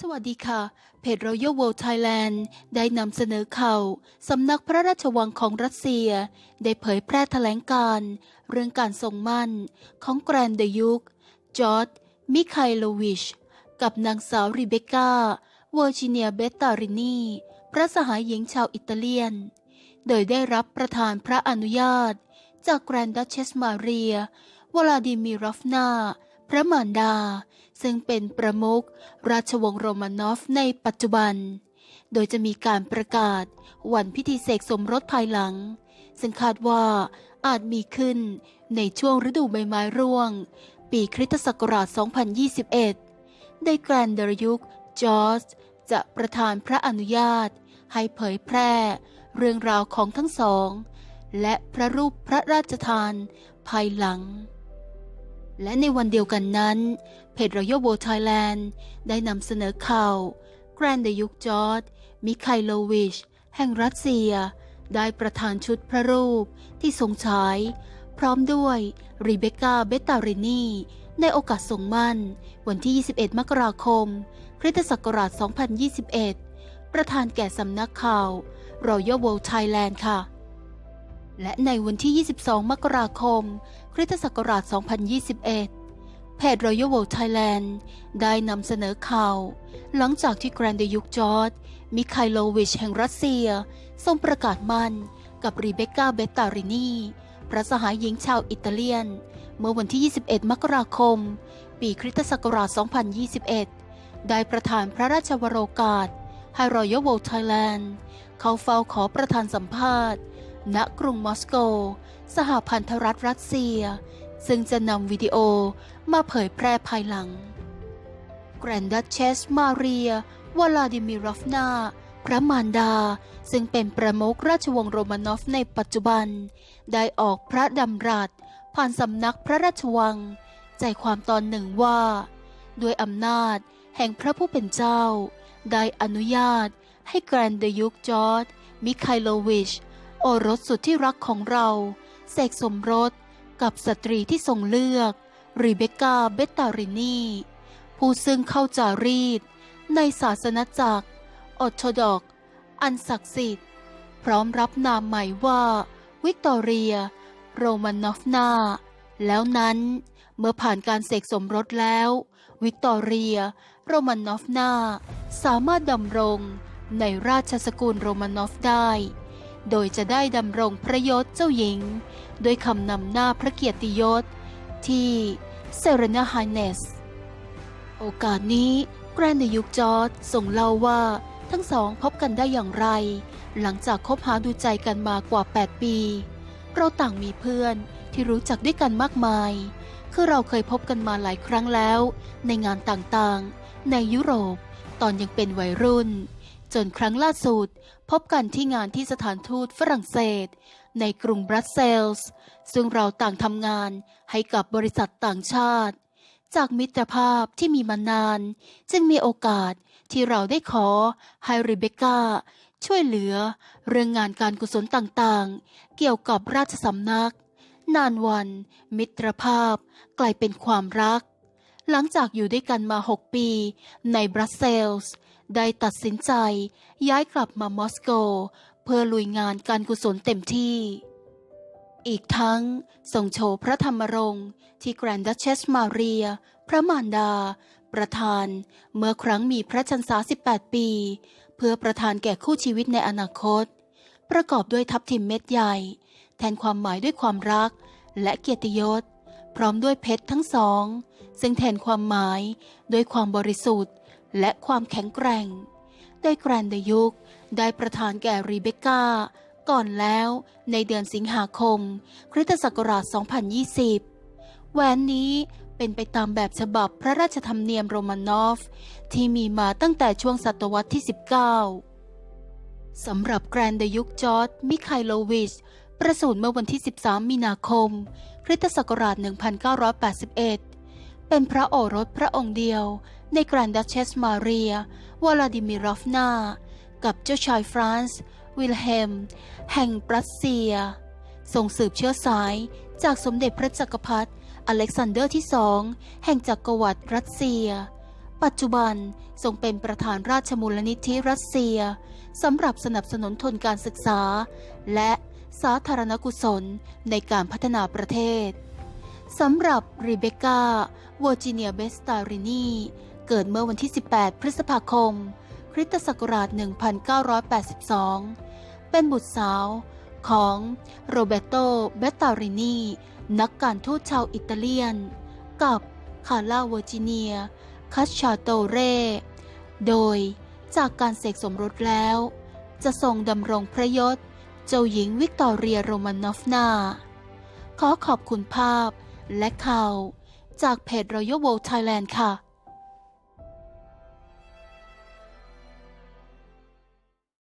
สวัสดีค่ะ เพจ Royal World Thailand ได้นำเสนอข่าวสำนักพระราชวังของรัสเซีย ได้เผยแพร่แถลงการ เรื่องการส่งมั่นของแกรนเดยุกจอร์ดมิคาโลวิช กับนางสาวริเบกาเวอร์จิเนียเบตตารินีพระสหายหญิงชาวอิตาเลียน โดยได้รับประทานพระอนุญาต จากแกรนดัชเชสมาเรียวลาดิมีรอฟนา พระมารดา ซึ่งเป็นประมุขราชวงศ์โรมานอฟในปัจจุบัน โดยจะมีการประกาศวันพิธีเสกสมรสภายหลัง ซึ่งคาดว่าอาจมีขึ้นในช่วงฤดูใบไม้ร่วง ปีคริสตศักราช 2021 ได้แกรนเดรยุกจอร์จจะประทานพระอนุญาต ให้เผยแพร่เรื่องราวของทั้งสอง และพระรูปพระราชทานภายหลัง และในวันเดียวกันนั้น เพจ Royal World Thailand ได้นำเสนอข่าว แกรนเดยุกจอร์ดมิคาโลวิช แห่งรัสเซีย ได้ประทานชุดพระรูปที่ทรงฉาย พร้อมด้วยรีเบคกาเบตตารินีในโอกาสส่งมั่น วันที่ 21 มกราคม คริสตศักราช 2021 ประธานแก่สำนักข่าว Royal World Thailand ค่ะ และในวันที่ 22 มกราคม คริสตศักราช 2021 เพจ Royal World Thailand ได้นำเสนอข่าว หลังจากที่แกรนเดยุกจอร์ดมิคาโลวิชแห่งรัสเซีย ทรงประกาศมั่นกับรีเบคก้าเบตตารินีพระสหายหญิงชาวอิตาเลียน เมื่อวันที่ 21 มกราคม ปีคริสตศักราช 2021 ได้ประทานพระราชวโรกาสให้ Royal World Thailand เข้าเฝ้าขอประธานสัมภาษณ์ ณกรุงมอสโก สหพันธรัฐรัสเซีย ซึ่งจะนำวิดีโอมาเผยแพร่ภายหลัง แกรนดัชเชสมาเรียวลาดิมิรอฟนาพระมารดา ซึ่งเป็นประมุขราชวงศ์โรมานอฟในปัจจุบัน ได้ออกพระดำรัส ผ่านสำนักพระราชวัง ใจความตอนหนึ่งว่า ด้วยอำนาจแห่งพระผู้เป็นเจ้า ได้อนุญาตให้แกรนเดยุกจอร์ดมิคาโลวิช โอรสสุดที่รักของเราเสกสมรสกับสตรีที่ทรงเลือกรีเบกาเบตตารินีผู้ซึ่งเข้าจารีต ในศาสนจักรออร์โดอก อันศักดิ์สิทธิ์ พร้อมรับนามใหม่ว่า วิกตอเรีย โรมานอฟนาแล้วนั้นเมื่อผ่านการเสกสมรสแล้ว วิกตอเรีย โรมานอฟนาสามารถดำรงในราชสกุลโรมานอฟได้ โดยจะได้ดำรงพระยศเจ้าหญิงโดยคำนำหน้าพระเกียรติยศ ที่เซเรนาไฮเนส โอกาสนี้แกรนในยุคจอร์ดส่งเล่าว่าทั้งสองพบกันได้อย่างไร หลังจากคบหาดูใจกันมากว่า 8 ปี เราต่างมีเพื่อนที่รู้จักด้วยกันมากมาย คือเราเคยพบกันมาหลายครั้งแล้ว ในงานต่างๆ ในยุโรปตอนยังเป็นวัยรุ่น จนครั้งล่าสุด พบกันที่งานที่สถานทูตฝรั่งเศส ในกรุงบรัสเซลส์ ซึ่งเราต่างทำงานให้กับบริษัทต่างชาติ จากมิตรภาพที่มีมานาน จึงมีโอกาสที่เราได้ขอให้ริเบก้าช่วยเหลือเรื่องงานการกุศลต่างๆ เกี่ยวกับราชสำนัก นานวัน มิตรภาพกลายเป็นความรัก หลังจากอยู่ด้วยกันมา 6 ปี ในบรัสเซลส์ ได้ตัดสินใจย้ายกลับมามอสโก เพื่อลุยงานการกุศลเต็มที่ อีกทั้งส่งโชว์พระธรรมรงค์ที่แกรนดัชเชสมาเรีย พระมารดา ประธาน เมื่อครั้งมีพระชนษา 18 ปี เพื่อประทานแก่คู่ชีวิตในอนาคต ประกอบด้วยทับทิมเม็ดใหญ่ แทนความหมายด้วยความรักและเกียรติยศ พร้อมด้วยเพชรทั้งสอง ซึ่งแทนความหมายด้วยความบริสุทธิ์ และความแข็งแกร่ง ได้แกรนเดยุกได้ประทานแก่รีเบคก้า ก่อนแล้วในเดือนสิงหาคม คริสตศักราช 2020 แหวนนี้เป็นไปตามแบบฉบับพระราชธรรมเนียมโรมานอฟ ที่มีมาตั้งแต่ช่วงศตวรรษที่ 19 สำหรับแกรนเดยุกจอร์ดมิคาโลวิช ประสูติเมื่อวันที่ 13 มีนาคม คริสตศักราช 1981 เป็นพระโอรสพระองค์เดียวในแกรนดัชเชสมาเรียวลาดิมิรอฟนา กับเจ้าชายฟรานซ์วิลเฮม แห่งปรัสเซียทรงสืบเชื้อสายจากสมเด็จพระจักรพรรดิอเล็กซานเดอร์ที่สองแห่งจักรวรรดิรัสเซีย ปัจจุบันทรงเป็นประธานราชมูลนิธิรัสเซียสำหรับสนับสนุนทุนการศึกษา และสาธารณกุศลในการพัฒนาประเทศ สำหรับรีเบกาวอร์จิเนียเบสตารินีเกิดเมื่อวันที่ 18 พฤษภาคม คริสตศักราช 1982 เป็นบุตรสาวของโรเบโตเบตตารินีนักการทูตชาวอิตาเลียน กับคาร่าวอร์จิเนียคัชชาโตเรโดยจากการเสกสมรสแล้ว จะทรงดำรงพระยศ เจ้าหญิงวิกตอเรียโรมานอฟนา ขอขอบคุณภาพ และข่าว จากเพจ Royal World Thailand ค่ะ